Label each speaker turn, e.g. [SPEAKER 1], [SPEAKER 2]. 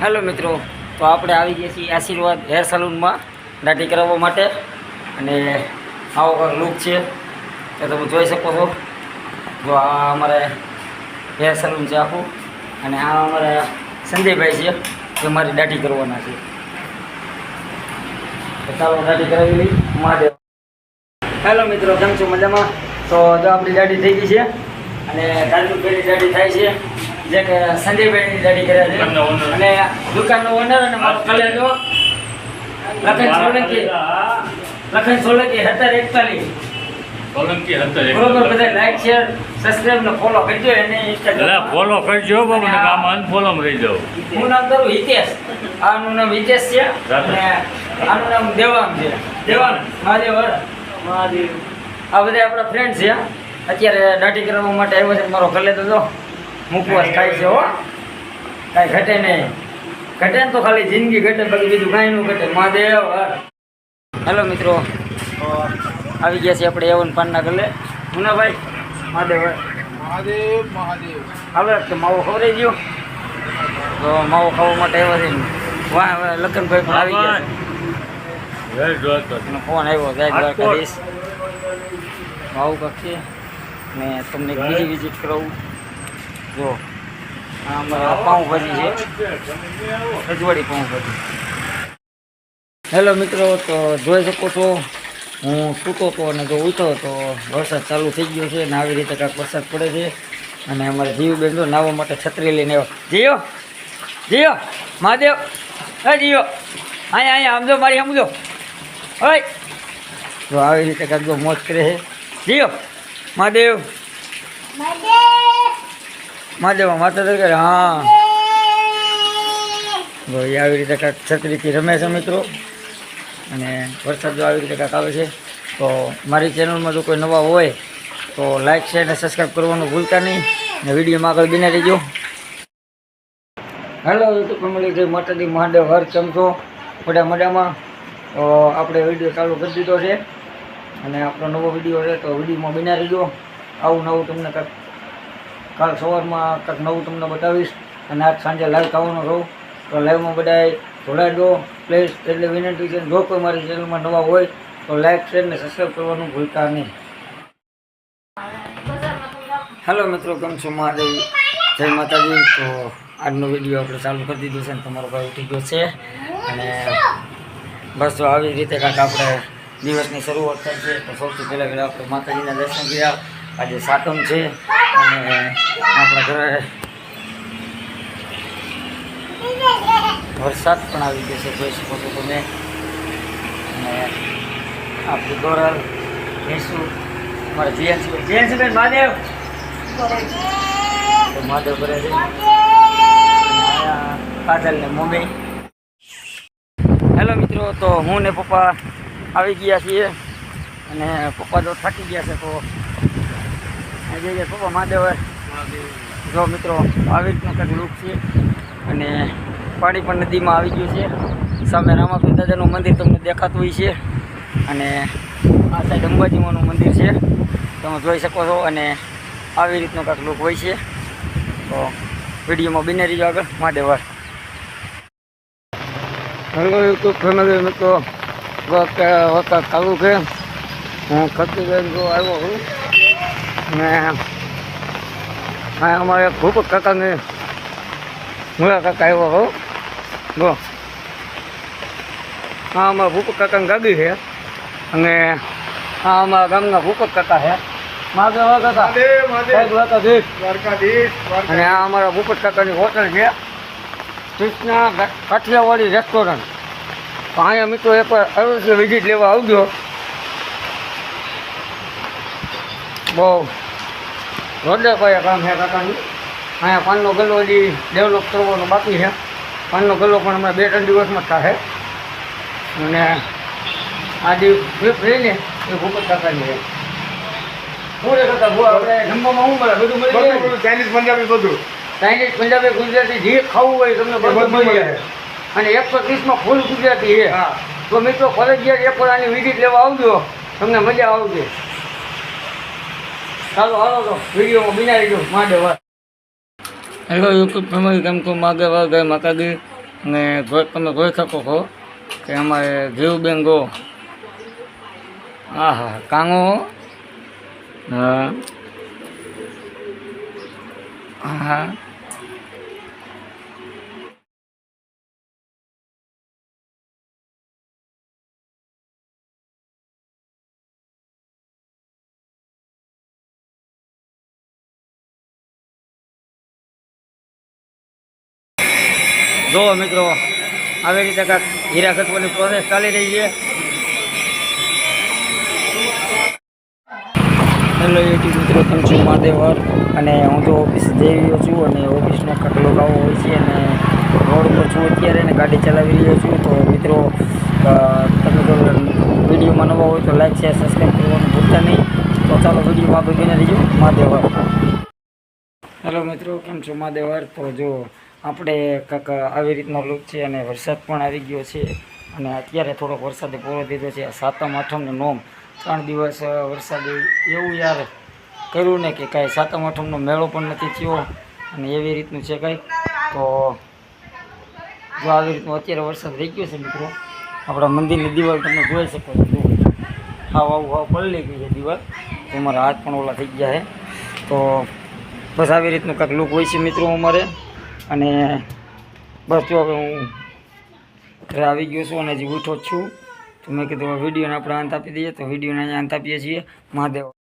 [SPEAKER 1] Hello મિત્રો, તો આપણે આવી ગયા છીએ આશીર્વાદ હેર સલૂનમાં દાઢી કરાવવા માટે. અને આવો લુક છે, તો તમે જોઈ શકો છો. જો આ અમારે હેર સલૂન છે આખું, અને આ અમારા સંજયભાઈ છે, જે મારી દાઢી કરવાના છે. ચાલો દાઢી કરાવી લઈ મહાદેવ. હેલો મિત્રો, કેમ છો? મજામાં? તો જો આપણી દાઢી થઈ ગઈ છે, અને કાજુભાઈની દાઢી થાય છે. જે કે સંજયભાઈની દાઢી કર્યા છે. અને દુકાનનો ઓનર અને મારો કલેજો. લખન સોલંકી. લખન સોલંકી સત્તર એકતાલીસ.
[SPEAKER 2] સોલંકી હતા
[SPEAKER 1] બરોબર બધા લાઈક શેર સબસ્ક્રાઇબ ને ફોલો કરજો. એને ઇન્સ્ટાગ્રામ
[SPEAKER 2] ફોલો કરજો બાબુ ને આમ અનફોલો રહી જાવ
[SPEAKER 1] હું નામ કરું હિતેશ. આનું નામ હિતેશ છે. અને આનું નામ દેવાંગ છે. દેવાંગ મહાદેવ. મહાદેવ. આ બધા આપણા ફ્રેન્ડ છે. અત્યારે દાઢી કરવા માટે આવ્યો છે મારો કલે તો જો. મુખવાસ થાય છે હો. કાંઈ ઘટે નહીં. ઘટે ને તો ખાલી જિંદગી ઘટે બાકી બીજું કાંઈ નું ઘટે. મહાદેવ હેલો મિત્રો. આવી ગયા છે આપણે એવન પાનના ગલે. મુનાભાઈ મહાદેવ.
[SPEAKER 3] મહાદેવ મહાદેવ.
[SPEAKER 1] હાલો કે માવો ખવરાઈ ગયો તો માવો ખાવા માટે આવ્યા છે વાહ લખનભાઈ પણ આવી ગયા ફોન આવ્યો જય દ્વારકાધીશ. આવું કાંક ને તમને બીજી વિઝિટ કરાવું. જો પાઉંભાજી છે. પાઉંભાજી. હેલો મિત્રો, તો જોઈ શકો છો, હું સૂતો હતો અને જો ઉઠો તો વરસાદ ચાલુ થઈ ગયો છે અને આવી રીતે કાંઈક વરસાદ પડે છે. અને અમારે જીવબેન જો નાહવા માટે છત્રી લઈને આવ્યો. જીઓ જીઓ, મહાદેવ હે જીઓ અહીંયા અહીંયા આમ જો, મારી સમજો હોય તો આવી રીતે કાંઈક મોજ કરે છે. જીઓ મહાદેવ. માતા તરીકે હા. ભાઈ આવી રીતે કાંઈક છત્રીથી રમે છે મિત્રો. અને વરસાદ જો આવી રીતે કાંઈક આવે છે, તો મારી ચેનલમાં જો કોઈ નવા હોય, તો લાઇક શેર અને સબસ્ક્રાઈબ કરવાનું ભૂલતા નહીં. ને વિડીયોમાં આગળ બિના રહેજો. હેલો યુટ્યુબ ફેમિલી જય માતાજી, મહાદેવ, હર ચમચો મોટા મજામાં? આપણે વીડિયો ચાલુ કરી દીધો છે. અને આપણો નવો વીડિયો છે, તો વિડીયોમાં બિના રહેજો. આવું નવું તમને કાંઈક કાલ સવારમાં કંઈક નવું તમને બતાવીશ અને આજ સાંજે લાઈવ થવાનો રહું તો લાઈવમાં બધાય જોડાજો પ્લીઝ એટલે વિનંતી છે, જો કોઈ મારી ચેનલમાં નવા હોય, તો લાઈક શેર ને સબસ્ક્રાઈબ કરવાનું ભૂલતા નહીં. હેલો મિત્રો, કેમ છો? મહાદેવ. જય માતાજી. તો આજનો વીડિયો આપણે ચાલુ કરી દીધો છે અને તમારો ભાઈ ઉઠી ગયો છે. અને બસ જો આવી રીતે કાંઈક આપણે દિવસની શરૂઆત થાય છે. તો સૌથી પહેલાં પહેલાં આપણે માતાજીના દર્શન કર્યા. આજે સાતમ છે. અને આપણા ઘરે વરસાદ પણ આવી ગયો છે, જોઈ શકો છો તમે. અને આપણું ગોરલ ભેંસું મારા જીએનસીબેન જીએનસીબેન મહાદેવ. તો મહાદેવ કરે છે. કાજલ ને મમ્મી. હેલો મિત્રો, તો હું ને પપ્પા આવી ગયા છીએ. અને પપ્પા જો થાકી ગયા છે, તો અહીં જઈએ પપ્પા મહાદેવ જો મિત્રો આવી રીતનું કંઈક લુક છે અને પાણી પણ નદીમાં આવી ગયું છે. સામે રામાપીર દાદાનું મંદિર તમને દેખાતું હોય છે અને આ સાઈડ અંબાજીમાનું મંદિર છે. તમે જોઈ શકો છો અને આવી રીતનો કંઈક લુક હોય છે. તો વિડીયોમાં બિને રહીજો આગળ, મહાદેવ હેલો યુટ્યુબ ફેમિલી મિત્રો. વખત ચાલુ છે. હું ખતીબેન જો આવ્યો છું. અને હા અમારે ભૂપત કાકાને મુલા કાકા આવ્યો હો. જો. હા અમારા ભૂપત કાકાની ગાડી છે અને આ અમારા ગામના ભૂપત કાકા છે. અને આ અમારા ભૂપત કાકાની હોટલ છે કૃષ્ણા કાઠિયાવાડી રેસ્ટોરન્ટ. અહીંયા મિત્રો એકવાર અવશ્ય વિઝિટ લેવા આવજો. બહુ રોજે કોઈ કામ છે કાકાનું અહીંયા પાનનો ગલ્લો હજી ડેવલપ કરવાનો બાકી છે. પાનનો ગલ્લો પણ હમણાં બે ત્રણ દિવસમાં જ થશે અને આજે જે રહીને એ ભૂપત કાકાની છે.
[SPEAKER 3] ચાઇનીઝ પંજાબી બધું
[SPEAKER 1] ચાઇનીઝ પંજાબી ગુજરાતી જે ખાવું હોય તમને બધું મળી જાય. અને એકસો ત્રીસમાં ફૂલ ગુજરાતી છે.
[SPEAKER 3] હા.
[SPEAKER 1] તો મિત્રો ફરજિયાત એક આની વિઝિટ લેવા આવજો. તમને મજા આવશે. ચાલો હાલો તો વિડીયોમાં બિના રહીજો મહાદેવ હેલો યુટ્યુબ ફેમિલી કેમ કો માગે વાગે માતાજી. ને તમે જોઈ શકો છો કે અમારે જીવબેન ગો. હા હા કાંગો. હા. હા. જો મિત્રો આવી રીતે કાંક હીરા ઘટવાની પ્રોસેસ ચાલી રહી છે. હેલો યુટ્યુબ મિત્રો કેમ છું? મહાદેવર અને હું તો ઓફિસ જઈ રહ્યો છું અને ઓફિસનો ખટલો આવો હોય છે અને રોડ ઉપર છું અત્યારે અને ગાડી ચલાવી રહ્યો છું. તો મિત્રો તમે જો વિડીયોમાં નવા હોય તો લાઈક શેર સબસ્ક્રાઈબ કરવાનું ભૂલતા નહીં. તો ચાલો વિડીયોમાં આગળ બને રહીજો મહાદેવર હેલો મિત્રો કેમ છો? મહાદેવર તો જો આપણે કાંક આવી રીતનો લુક છે અને વરસાદ પણ આવી ગયો છે અને અત્યારે થોડોક વરસાદે પૂરો દીધો છે. સાતમ આઠમનો નોમ. ત્રણ દિવસ વરસાદે એવું યાર કર્યું ને કે કાંઈ સાતમ આઠમનો મેળો પણ નથી થયો અને એવી રીતનું છે કાંઈ. તો જો આવી રીતનું અત્યારે વરસાદ રહી ગયો છે મિત્રો, આપણા મંદિરની દિવાલ તમે જોઈ શકો છો. હાવ આવું હાવ પલળી ગઈ છે દિવાલ. તો મારા હાથ પણ ઓલા થઈ ગયા છે. તો બસ આવી રીતનું કાંઈક લુક હોય છે મિત્રો અમારે. અને બસ જો હું ઘરે આવી ગયો છું અને હજી ઉઠો છું. તો મેં કીધું વિડીયોને આપણે અંત આપી દઈએ. તો વિડીયોને અહીંયા અંત આપીએ છીએ. મહાદેવ.